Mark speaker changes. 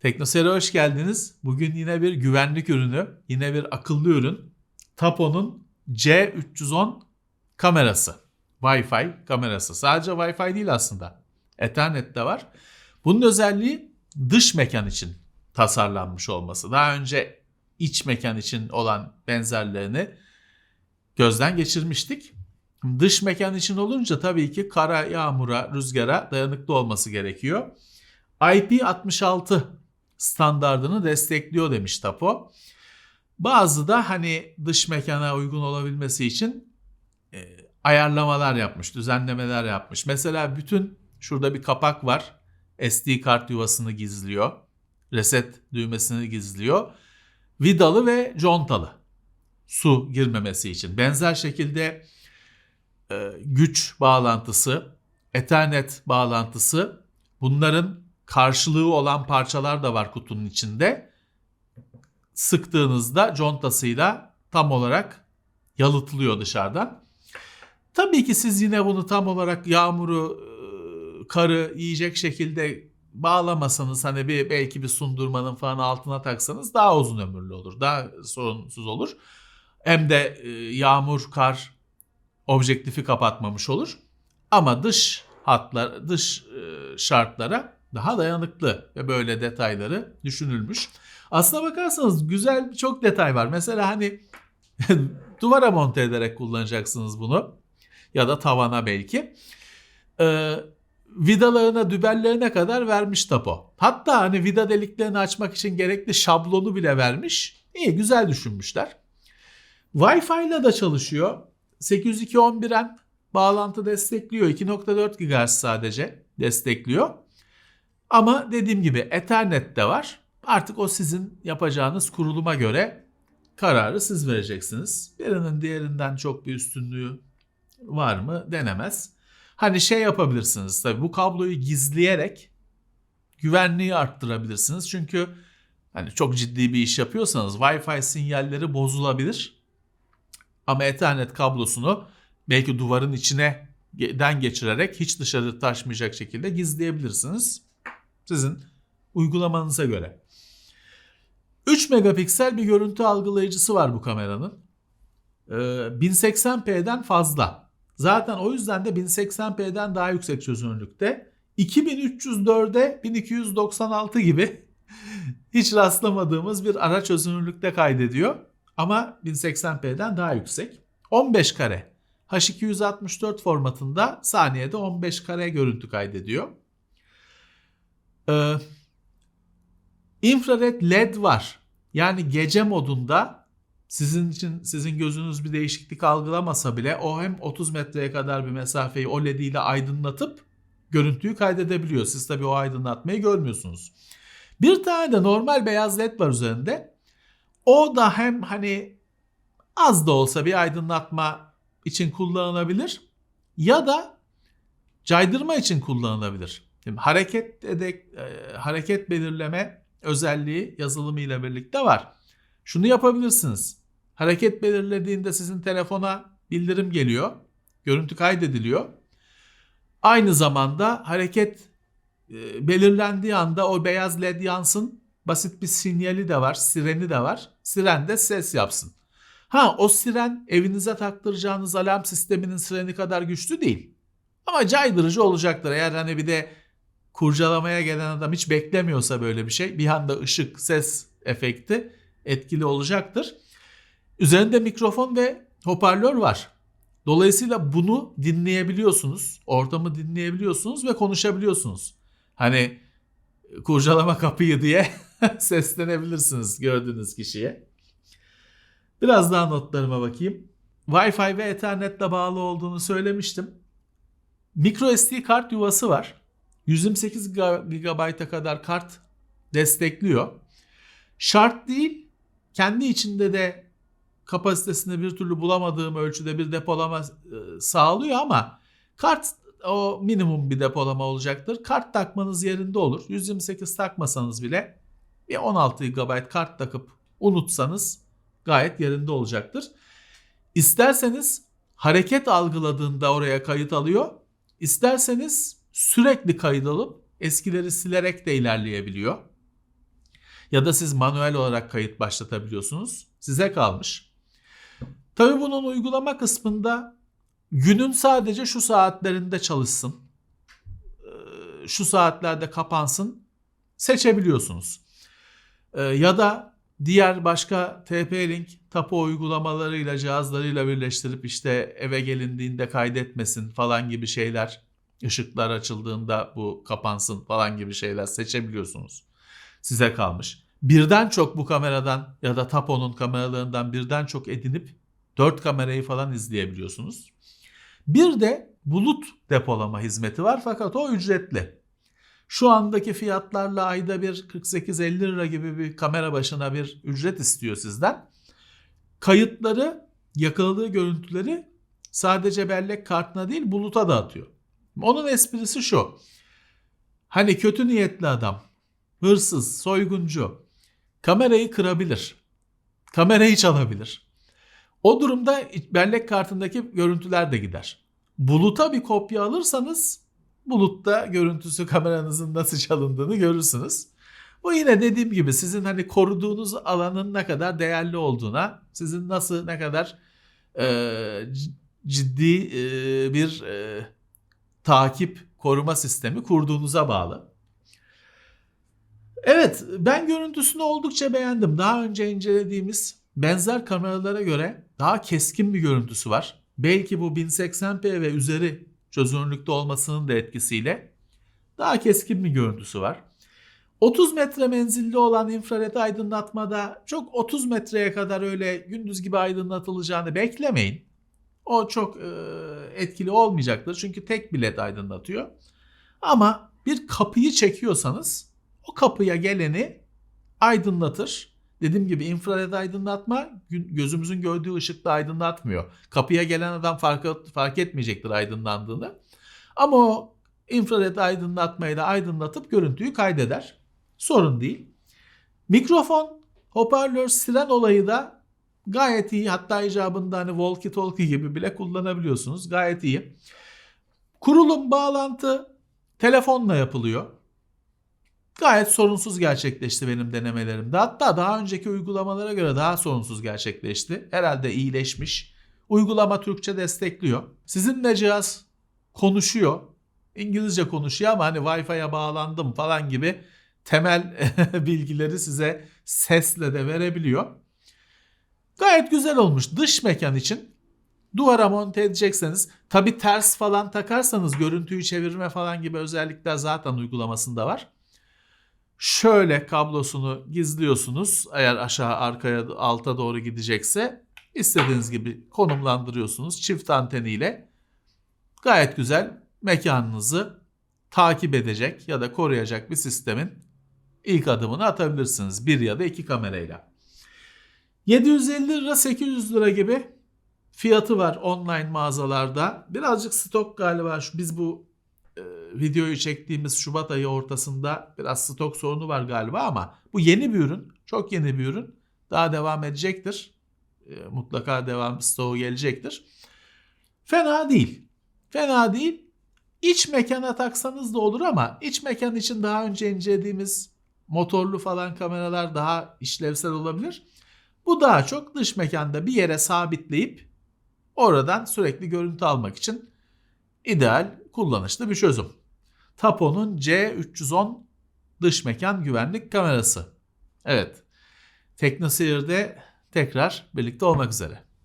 Speaker 1: Teknoseyir'e hoş geldiniz. Bugün yine bir güvenlik ürünü, yine bir akıllı ürün. Tapo'nun C310 kamerası. Wi-Fi kamerası. Sadece Wi-Fi değil aslında. Ethernet de var. Bunun özelliği dış mekan için tasarlanmış olması. Daha önce iç mekan için olan benzerlerini gözden geçirmiştik. Dış mekan için olunca tabii ki kara, yağmura, rüzgara dayanıklı olması gerekiyor. IP66 standardını destekliyor demiş Tapo. Bazı da hani dış mekana uygun olabilmesi için e, ayarlamalar yapmış, düzenlemeler yapmış. Mesela bütün şurada bir kapak var. SD kart yuvasını gizliyor. Reset düğmesini gizliyor. Vidalı ve contalı. Su girmemesi için. Benzer şekilde e, güç bağlantısı, Ethernet bağlantısı bunların karşılığı olan parçalar da var kutunun içinde. Sıktığınızda contasıyla tam olarak yalıtılıyor dışarıdan. Tabii ki siz yine bunu tam olarak yağmuru, e, karı yiyecek şekilde bağlamasanız hani bir belki bir sundurmanın falan altına taksanız daha uzun ömürlü olur. Daha sorunsuz olur. Hem de e, yağmur, kar objektifi kapatmamış olur. Ama dış hatlar, dış e, şartlara daha dayanıklı ve böyle detayları düşünülmüş. Aslına bakarsanız güzel çok detay var. Mesela hani duvara monte ederek kullanacaksınız bunu ya da tavana belki. Ee, vidalarına, dübellerine kadar vermiş tapo. Hatta hani vida deliklerini açmak için gerekli şablonu bile vermiş. İyi, güzel düşünmüşler. Wi-Fi ile de çalışıyor. 802.11n bağlantı destekliyor. 2.4 GHz sadece destekliyor. Ama dediğim gibi Ethernet de var. Artık o sizin yapacağınız kuruluma göre kararı siz vereceksiniz. Birinin diğerinden çok bir üstünlüğü var mı denemez. Hani şey yapabilirsiniz tabii bu kabloyu gizleyerek güvenliği arttırabilirsiniz. Çünkü hani çok ciddi bir iş yapıyorsanız Wi-Fi sinyalleri bozulabilir. Ama Ethernet kablosunu belki duvarın içine den geçirerek hiç dışarı taşmayacak şekilde gizleyebilirsiniz. Sizin uygulamanıza göre. 3 megapiksel bir görüntü algılayıcısı var bu kameranın. Ee, 1080p'den fazla. Zaten o yüzden de 1080p'den daha yüksek çözünürlükte. 2304'e 1296 gibi hiç rastlamadığımız bir ara çözünürlükte kaydediyor. Ama 1080p'den daha yüksek. 15 kare. H264 formatında saniyede 15 kare görüntü kaydediyor. Ee, infrared led var. Yani gece modunda sizin için sizin gözünüz bir değişiklik algılamasa bile o hem 30 metreye kadar bir mesafeyi o led ile aydınlatıp görüntüyü kaydedebiliyor. Siz tabii o aydınlatmayı görmüyorsunuz. Bir tane de normal beyaz led var üzerinde. O da hem hani az da olsa bir aydınlatma için kullanılabilir ya da caydırma için kullanılabilir. Şimdi hareket edek, e, hareket belirleme özelliği yazılımı ile birlikte var. Şunu yapabilirsiniz. Hareket belirlediğinde sizin telefona bildirim geliyor. Görüntü kaydediliyor. Aynı zamanda hareket e, belirlendiği anda o beyaz led yansın. Basit bir sinyali de var, sireni de var. Siren de ses yapsın. Ha o siren evinize taktıracağınız alarm sisteminin sireni kadar güçlü değil. Ama caydırıcı olacaktır. Eğer hani bir de kurcalamaya gelen adam hiç beklemiyorsa böyle bir şey bir anda ışık, ses efekti etkili olacaktır. Üzerinde mikrofon ve hoparlör var. Dolayısıyla bunu dinleyebiliyorsunuz. Ortamı dinleyebiliyorsunuz ve konuşabiliyorsunuz. Hani kurcalama kapıyı diye seslenebilirsiniz gördüğünüz kişiye. Biraz daha notlarıma bakayım. Wi-Fi ve Ethernet'le bağlı olduğunu söylemiştim. Micro SD kart yuvası var. 128 GB'a kadar kart destekliyor. Şart değil. Kendi içinde de kapasitesini bir türlü bulamadığım ölçüde bir depolama e, sağlıyor ama kart o minimum bir depolama olacaktır. Kart takmanız yerinde olur. 128 takmasanız bile bir 16 GB kart takıp unutsanız gayet yerinde olacaktır. İsterseniz hareket algıladığında oraya kayıt alıyor. İsterseniz sürekli kayıt alıp eskileri silerek de ilerleyebiliyor. Ya da siz manuel olarak kayıt başlatabiliyorsunuz. Size kalmış. Tabii bunun uygulama kısmında günün sadece şu saatlerinde çalışsın. Şu saatlerde kapansın. Seçebiliyorsunuz. Ya da diğer başka TP-Link tapu uygulamalarıyla cihazlarıyla birleştirip işte eve gelindiğinde kaydetmesin falan gibi şeyler ışıklar açıldığında bu kapansın falan gibi şeyler seçebiliyorsunuz. Size kalmış. Birden çok bu kameradan ya da Tapo'nun kameralarından birden çok edinip 4 kamerayı falan izleyebiliyorsunuz. Bir de bulut depolama hizmeti var fakat o ücretli. Şu andaki fiyatlarla ayda bir 48-50 lira gibi bir kamera başına bir ücret istiyor sizden. Kayıtları, yakaladığı görüntüleri sadece bellek kartına değil buluta da atıyor. Onun esprisi şu. Hani kötü niyetli adam, hırsız, soyguncu kamerayı kırabilir. Kamerayı çalabilir. O durumda bellek kartındaki görüntüler de gider. Buluta bir kopya alırsanız bulutta görüntüsü kameranızın nasıl çalındığını görürsünüz. Bu yine dediğim gibi sizin hani koruduğunuz alanın ne kadar değerli olduğuna, sizin nasıl ne kadar e, ciddi e, bir e, takip koruma sistemi kurduğunuza bağlı. Evet ben görüntüsünü oldukça beğendim. Daha önce incelediğimiz benzer kameralara göre daha keskin bir görüntüsü var. Belki bu 1080p ve üzeri çözünürlükte olmasının da etkisiyle daha keskin bir görüntüsü var. 30 metre menzilli olan infrared aydınlatmada çok 30 metreye kadar öyle gündüz gibi aydınlatılacağını beklemeyin. O çok e, etkili olmayacaktır çünkü tek bir led aydınlatıyor. Ama bir kapıyı çekiyorsanız o kapıya geleni aydınlatır. Dediğim gibi infrared aydınlatma gözümüzün gördüğü ışıkla aydınlatmıyor. Kapıya gelen adam fark, fark etmeyecektir aydınlandığını. Ama o infrared aydınlatmayla aydınlatıp görüntüyü kaydeder. Sorun değil. Mikrofon, hoparlör, siren olayı da gayet iyi. Hatta icabında hani walkie talkie gibi bile kullanabiliyorsunuz. Gayet iyi. Kurulum, bağlantı telefonla yapılıyor. Gayet sorunsuz gerçekleşti benim denemelerimde. Hatta daha önceki uygulamalara göre daha sorunsuz gerçekleşti. Herhalde iyileşmiş. Uygulama Türkçe destekliyor. Sizinle cihaz konuşuyor. İngilizce konuşuyor ama hani Wi-Fi'ye bağlandım falan gibi temel bilgileri size sesle de verebiliyor. Gayet güzel olmuş. Dış mekan için duvara monte edecekseniz tabi ters falan takarsanız görüntüyü çevirme falan gibi özellikler zaten uygulamasında var. Şöyle kablosunu gizliyorsunuz. Eğer aşağı arkaya alta doğru gidecekse istediğiniz gibi konumlandırıyorsunuz çift anteniyle. Gayet güzel mekanınızı takip edecek ya da koruyacak bir sistemin ilk adımını atabilirsiniz. Bir ya da iki kamerayla. 750 lira 800 lira gibi fiyatı var online mağazalarda. Birazcık stok galiba. Biz bu e, videoyu çektiğimiz Şubat ayı ortasında biraz stok sorunu var galiba ama bu yeni bir ürün. Çok yeni bir ürün. Daha devam edecektir. E, mutlaka devam stoğu gelecektir. Fena değil. Fena değil. İç mekana taksanız da olur ama iç mekan için daha önce incelediğimiz motorlu falan kameralar daha işlevsel olabilir. Bu daha çok dış mekanda bir yere sabitleyip oradan sürekli görüntü almak için ideal kullanışlı bir çözüm. Tapo'nun C310 dış mekan güvenlik kamerası. Evet. Teknoseyir'de tekrar birlikte olmak üzere.